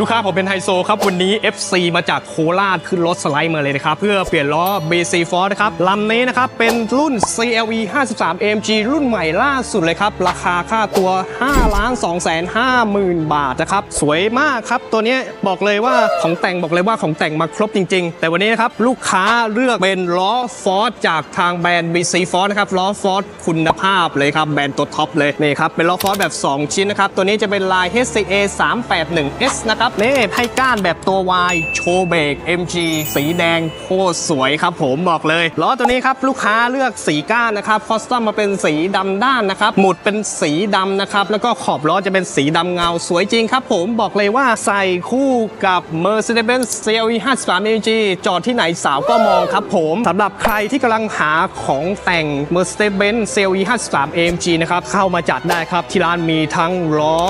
ลูกค้าผมเป็นไฮโซครับ วันนี้ FC มาจากโคราชขึ้นรถสไลด์มาเลยนะครับ เพื่อเปลี่ยนล้อ BC Force นะครับลำนี้นะครับ เป็นรุ่น CLE 53 AMG รุ่นใหม่ล่าสุดเลยครับ ราคาค่าตัว 5 ล้าน2แสน5หมื่นบาทนะครับ สวยมากครับ ตัวนี้บอกเลยว่าของแต่งบอกเลยว่าของแต่งมาครบจริง ๆ แต่วันนี้นะครับ ลูกค้าเลือกเป็นล้อ Force จากทางแบรนด์ BC Force นะครับล้อ Force คุณภาพเลยครับแบรนด์ตัวท็อปเลยนี่ครับเป็นล้อ Force แบบ 2 ชิ้นนะครับตัวนี้จะเป็นลาย HCA 381S นะครับนี่ให้ก้านแบบตัว Y โชว์เบรก MG สีแดงโคตรสวยครับผมบอกเลยล้อตัวนี้ครับลูกค้าเลือกสีก้านนะครับคอสตอมมาเป็นสีดำด้านนะครับหมุดเป็นสีดำนะครับแล้วก็ขอบล้อจะเป็นสีดำเงาสวยจริงครับผมบอกเลยว่าใส่คู่กับ Mercedes-Benz CLE 53 AMG จอดที่ไหนสาวก็มองครับผมสำหรับใครที่กำลังหาของแต่ง Mercedes-Benz CLE 53 AMG นะครับเข้ามาจัดได้ครับที่ร้านมีทั้งล้อ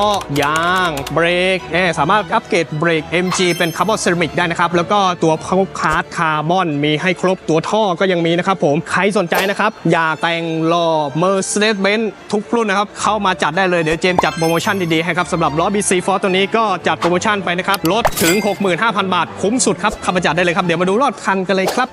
ยาง เบรกเอ่อสามารถอัเกรดเบรก MG เป็นคาร์บอนเซรามิกได้นะครับ แล้วก็ตัวพาวคาร์ดคาร์บอนมีให้ครบตัวท่อก็ยังมีนะครับผม ใครสนใจนะครับ อยากแต่งล้อ Mercedes-Benz ทุกรุ่นนะครับ เข้ามาจัดได้เลย เดี๋ยวเจมจัดโปรโมชั่นดีๆให้ครับสำหรับล้อ BC4 ตัวนี้ก็จัดโปรโมชั่นไปนะครับลดถึง 65,000 บาท คุ้มสุดครับเข้ามาจัดได้เลยครับเดี๋ยวมาดูรอดคันกันเลยครับ